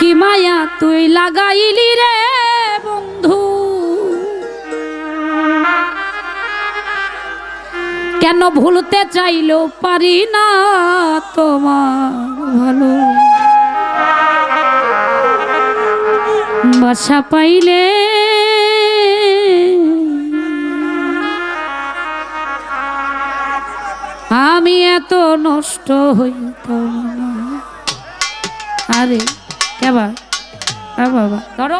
কি মায়া তুই লাগাইলি রে বন্ধু? কেন ভুলতে চাইলেও পারি না তোমার ভালো? বাসা পাইলে আমি এত নষ্ট হইতাম আরে কেবা বাবা? ধরো।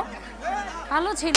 ভালো ছিল।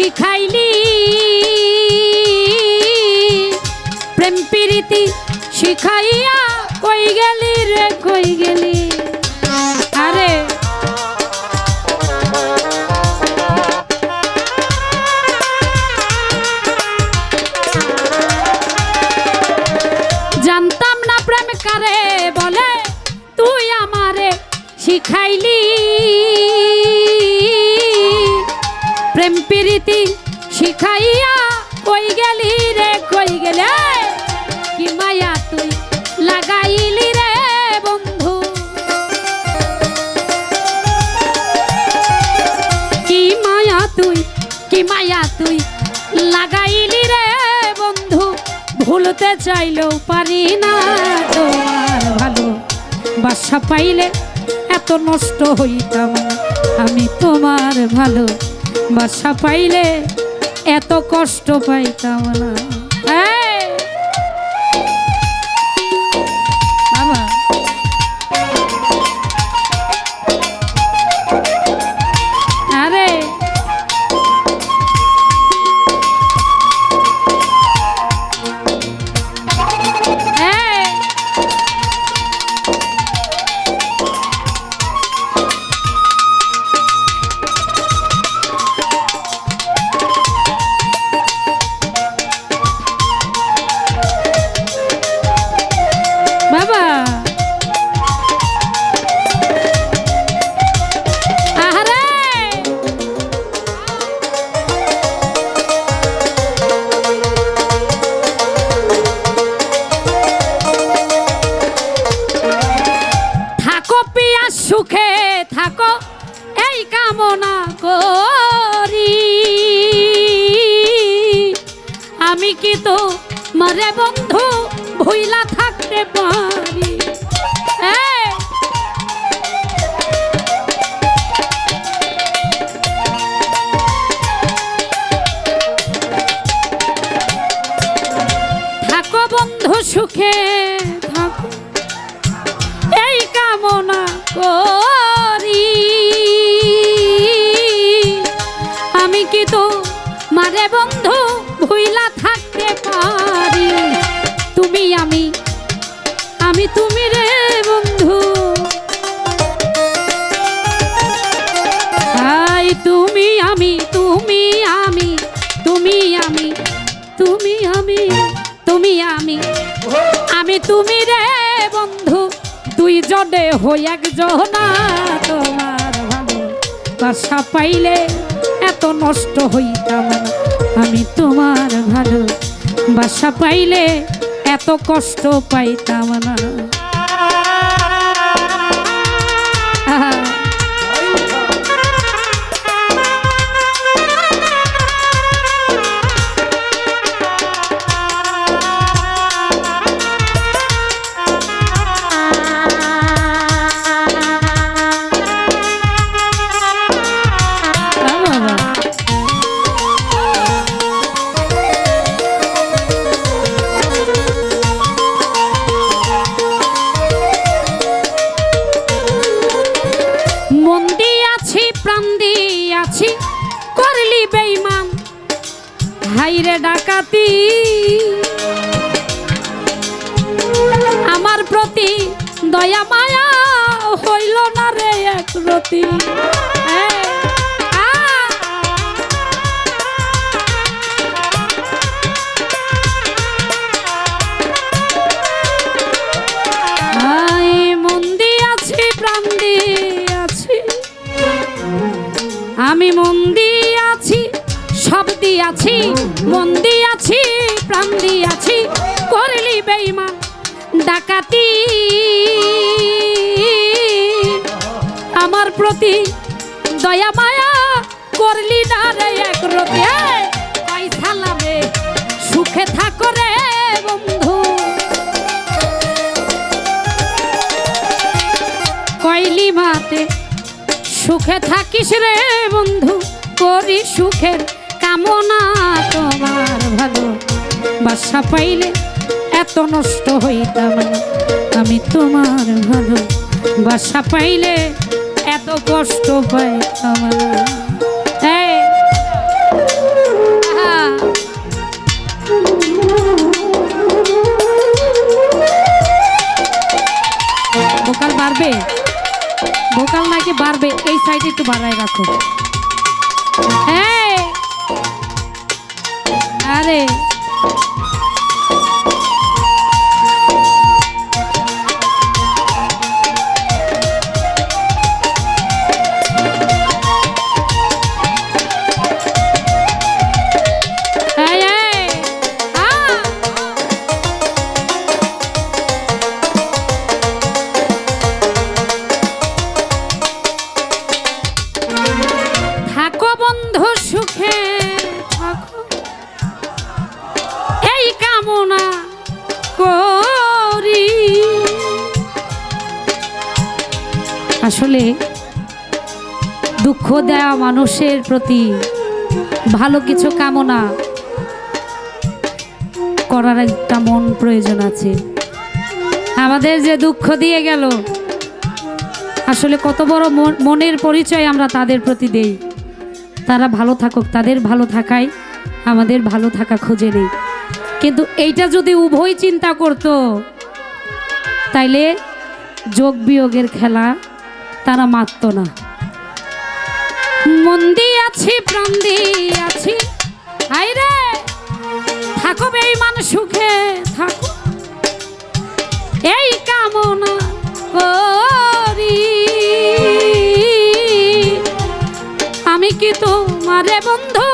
শিখাইলি। প্রেম প্রীতি শিখাইয়া কই গেলি রে কই গেলি? ভুলতে চাইলেও পারি না তোমার ভালো বাসা পাইলে এত নষ্ট হইতাম আমি তোমার ভালো বাসা পাইলে এত কষ্ট পাইতাম না। সুখে থাকো এই কামনা করি। আমি কি তো মরে বন্ধু ভুইলা থাকতে পারি? সুখে দুই জনে হই একজনা তোমার ভালো বাসা পাইলে এত নষ্ট হইতাম না। আমি তোমার ভালো বাসা পাইলে এত কষ্ট পাইতাম না। হাইরে ডাকাতি। আমার প্রতি দয়া মায়া হইল না রে এক রতি। আমি মন্দির দিয়াছি সব দিয়াছি, মন দিয়াছি, প্রাণ দিয়াছি, করলি বেইমান, ডাকাতি। আমার প্রতি দয়া, মায়া করলি না রে এক লাভে সুখে থাকো রে বন্ধু। কইলি মাতে, সুখে থাকিস রে বন্ধু, করি সুখের কামনা তোমার ভালো। বাসা পাইলে এত নষ্ট হইতাম না, আমি তোমার ভালো। বাসা পাইলে এত কষ্ট পাইতাম না। ভোকাল বাড়বে? ভোকাল নাকি বাড়বে? এই সাইডে একটু বাড়ায় রাখো। এই! আরে আসলে দুঃখ দেওয়া মানুষের প্রতি ভালো কিছু কামনা করার একটা মন প্রয়োজন আছে। আমাদের যে দুঃখ দিয়ে গেল, আসলে কত বড় মন- মনের পরিচয় আমরা তাদের প্রতি দেই। তারা ভালো থাকুক, তাদের ভালো থাকাই আমাদের ভালো থাকা খুঁজে নেই। কিন্তু এইটা যদি উভয় চিন্তা করত, তাইলে যোগ বিয়োগের খেলা তারা মারত না। মন আছি প্রাণ আছি। আইরে থাকো বেইমান সুখে, থাকো। এই কামনা করি। আমি কি তোমারে বন্ধু?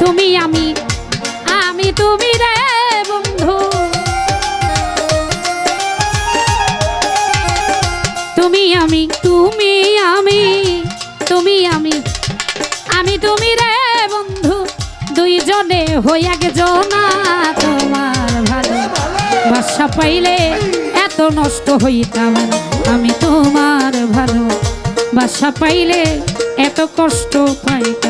তুমি আমি আমি তুমি বন্ধু। তুমি আমি তুমি আমি তুমি আমি আমি তুমি বন্ধু। দুইজনে তোমার ভালো পাইলে এত নষ্ট হইতাম আমি তোমার ভালো বাসা পাইলে এত কষ্ট পাইতাম